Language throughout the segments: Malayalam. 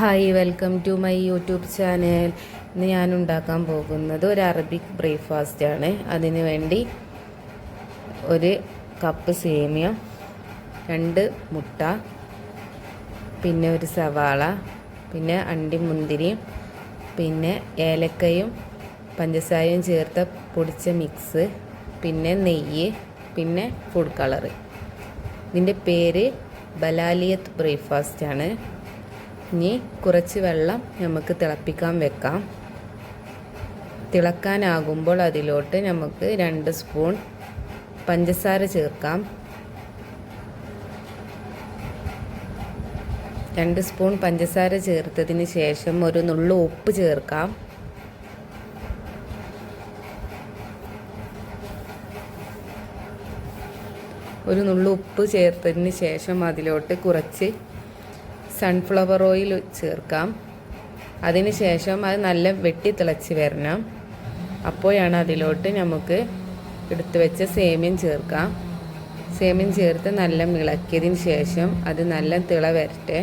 Hi welcome to my YouTube channel. ഇന്ന് ഞാൻ ഉണ്ടാക്കാൻ പോകുന്നത് ഒരു അറബിക് ബ്രേക്ക്ഫാസ്റ്റ് ആണ്. അതിന് വേണ്ടി ഒരു കപ്പ് സേമിയ രണ്ട് മുട്ട പിന്നെ ഒരു സവാള പിന്നെ അണ്ടി അണ്ടിമുന്തിരിയും പിന്നെ ഏലക്കയും പഞ്ചസാരയും ചേർത്ത പൊടിച്ച മിക്സ് പിന്നെ നെയ്യ് പിന്നെ ഫുഡ് കളർ ഇതിന്റെ പേര് ബലാലിയത്ത് ബ്രേക്ക്ഫാസ്റ്റ് ആണ്. ഇനി കുറച്ച് വെള്ളം നമുക്ക് തിളപ്പിക്കാൻ വെക്കാം. തിളക്കാനാകുമ്പോൾ അതിലോട്ട് നമുക്ക് രണ്ട് സ്പൂൺ പഞ്ചസാര ചേർക്കാം. രണ്ട് സ്പൂൺ പഞ്ചസാര ചേർത്തതിന് ശേഷം ഒരു നുള്ളു ഉപ്പ് ചേർക്കാം. ഒരു നുള്ളു ഉപ്പ് ചേർത്തതിന് ശേഷം അതിലോട്ട് കുറച്ച് സൺഫ്ലവർ ഓയിൽ ചേർക്കാം. അതിന് ശേഷം അത് നല്ല വെട്ടി തിളച്ച് വരണം. അപ്പോഴാണ് അതിലോട്ട് നമുക്ക് എടുത്തു വെച്ച സേമ്യം ചേർക്കാം. സേമ്യം ചേർത്ത് നല്ല ഇളക്കിയതിന് ശേഷം അത് നല്ല തിള വരട്ടെ.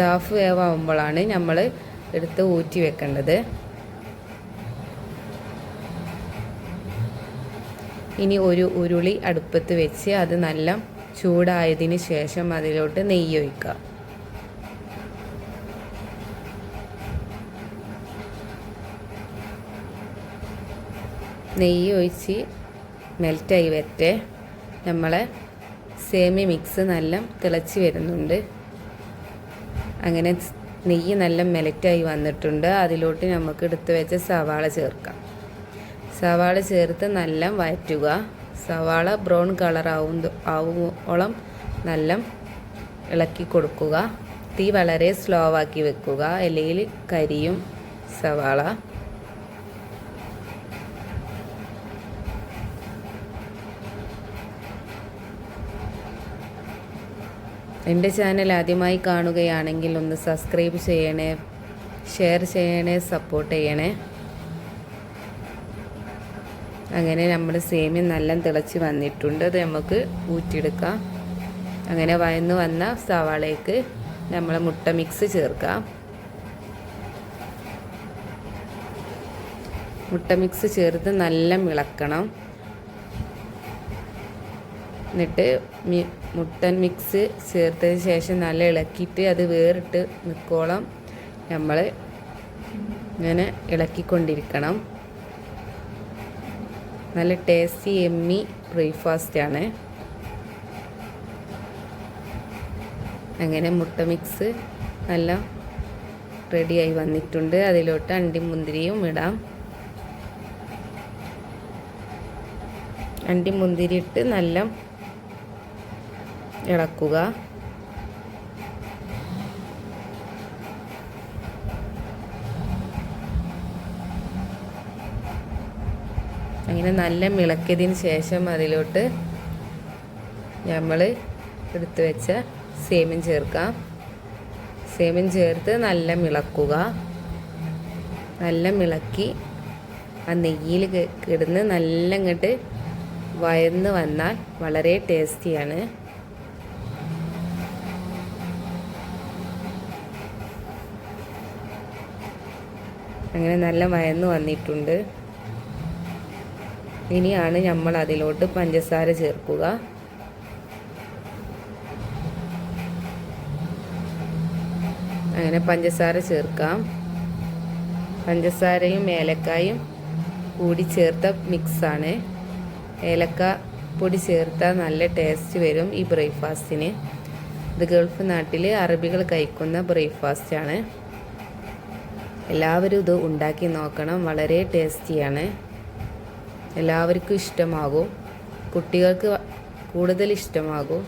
ദാഫ് വേവാകുമ്പോഴാണ് നമ്മൾ എടുത്ത് ഊറ്റി വെക്കേണ്ടത്. ഇനി ഒരു ഉരുളി അടുപ്പത്ത് വെച്ച് അത് നല്ല ചൂടായതിന് ശേഷം അതിലോട്ട് നെയ്യ് ഒഴിക്കുക. നെയ്യ് ഒഴിച്ച് മെൽറ്റായി വരട്ടെ. നമ്മളെ സേമി മിക്സ് നല്ല തിളച്ച് വരുന്നുണ്ട്. അങ്ങനെ നെയ്യ് നല്ല മെലറ്റായി വന്നിട്ടുണ്ട്. അതിലോട്ട് നമുക്ക് എടുത്തു വെച്ച സവാള ചേർക്കാം. സവാള ചേർത്ത് നല്ല വഴറ്റുക. സവാള ബ്രൗൺ കളർ ആവും ആവുമോളം നല്ല ഇളക്കി കൊടുക്കുക. തീ വളരെ സ്ലോ ആക്കി വെക്കുക. ഇലയിൽ കരിയും സവാള. എന്റെ ചാനൽ ആദ്യമായി കാണുകയാണെങ്കിൽ ഒന്ന് സബ്സ്ക്രൈബ് ചെയ്യണേ ഷെയർ ചെയ്യണേ സപ്പോർട്ട് ചെയ്യണേ. അങ്ങനെ നമ്മൾ സേമിയ നല്ല തിളച്ച് വന്നിട്ടുണ്ട്. അത് നമുക്ക് ഊറ്റിയെടുക്കാം. അങ്ങനെ വയന്ന് വന്ന സവാളയ്ക്ക് നമ്മൾ മുട്ട മിക്സ് ചേർക്കാം. മുട്ട മിക്സ് ചേർത്ത് നല്ല ഇളക്കണം എന്നിട്ട് മുട്ട മിക്സ് ചേർത്തതിന് ശേഷം നല്ല ഇളക്കിയിട്ട് അത് വേറിട്ട് നിൽക്കോളം നമ്മൾ ഇങ്ങനെ ഇളക്കിക്കൊണ്ടിരിക്കണം. നല്ല ടേസ്റ്റി എമ്മി ബ്രേക്ക്ഫാസ്റ്റ് ആണ്. അങ്ങനെ മുട്ട മിക്സ് നല്ല റെഡിയായി വന്നിട്ടുണ്ട്. അതിലോട്ട് അണ്ടിമുന്തിരിയും ഇടാം. അണ്ടിമുന്തിരി ഇട്ട് നല്ല ഇളക്കുക. അങ്ങനെ നല്ല മിളക്കിയതിന് ശേഷം അതിലോട്ട് നമ്മൾ എടുത്തു വെച്ച സേമിൻ ചേർക്കാം. സേമിൻ ചേർത്ത് നല്ല മിളക്കുക. നല്ല മിളക്കി ആ നെയ്യിൽ കിടന്ന് നല്ല ഇങ്ങോട്ട് വയന്ന് വന്നാൽ വളരെ ടേസ്റ്റിയാണ്. അങ്ങനെ നല്ല വയന്ന് വന്നിട്ടുണ്ട്. ഇനിയാണ് നമ്മൾ അതിലോട്ട് പഞ്ചസാര ചേർക്കുക. അങ്ങനെ പഞ്ചസാര ചേർക്കാം. പഞ്ചസാരയും ഏലക്കായും കൂടി ചേർത്ത മിക്സാണ്. ഏലക്ക പൊടി ചേർത്താൽ നല്ല ടേസ്റ്റ് വരും ഈ ബ്രേക്ക്ഫാസ്റ്റിന്. ഇത് ഗൾഫ് നാട്ടിൽ അറബികൾ കഴിക്കുന്ന ബ്രേക്ക്ഫാസ്റ്റാണ്. എല്ലാവരും ഇത് ഉണ്ടാക്കി നോക്കണം വളരെ ടേസ്റ്റിയാണ്. എല്ലാവർക്കും ഇഷ്ടമാകും. കുട്ടികൾക്ക് കൂടുതൽ ഇഷ്ടമാകും.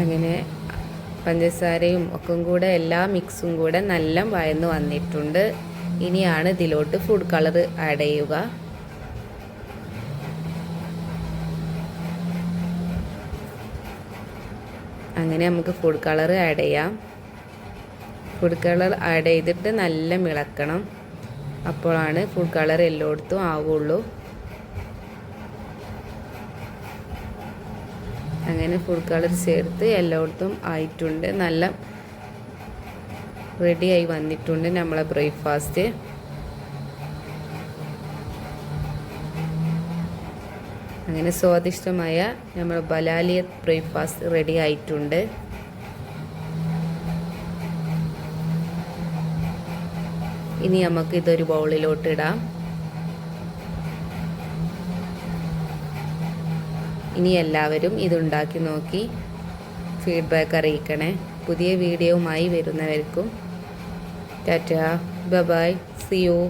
അങ്ങനെ പഞ്ചസാരയും ഒക്കെ കൂടെ എല്ലാ മിക്സും കൂടെ നല്ല വയന്ന് വന്നിട്ടുണ്ട്. ഇനിയാണ് ഇതിലോട്ട് ഫുഡ് കളർ ആഡ് ചെയ്യുക അങ്ങനെ നമുക്ക് ഫുഡ് കളർ ആഡ് ചെയ്യാം. ഫുഡ് കളർ ആഡ് ചെയ്തിട്ട് നല്ല മിളക്കണം. അപ്പോഴാണ് ഫുഡ് കളർ എല്ലായിടത്തും ആവുള്ളൂ. അങ്ങനെ ഫുഡ് കളർ ചേർത്ത് എല്ലായിടത്തും ആയിട്ടുണ്ട്. നല്ല റെഡിയായി വന്നിട്ടുണ്ട് നമ്മളെ ബ്രേക്ക്ഫാസ്റ്റ് അങ്ങനെ സ്വാദിഷ്ടമായ നമ്മുടെ ബലാലിയ ബ്രേക്ക്ഫാസ്റ്റ് റെഡി ആയിട്ടുണ്ട്. ഇനി നമുക്ക് ഇതൊരു ബൗളിലോട്ട് ഇടാം. ഇനി എല്ലാവരും ഇതുണ്ടാക്കി നോക്കി ഫീഡ്ബാക്ക് അറിയിക്കണേ. പുതിയ വീഡിയോവുമായി വരുന്നവർക്കും ടാറ്റ. ബബായ് സിയോ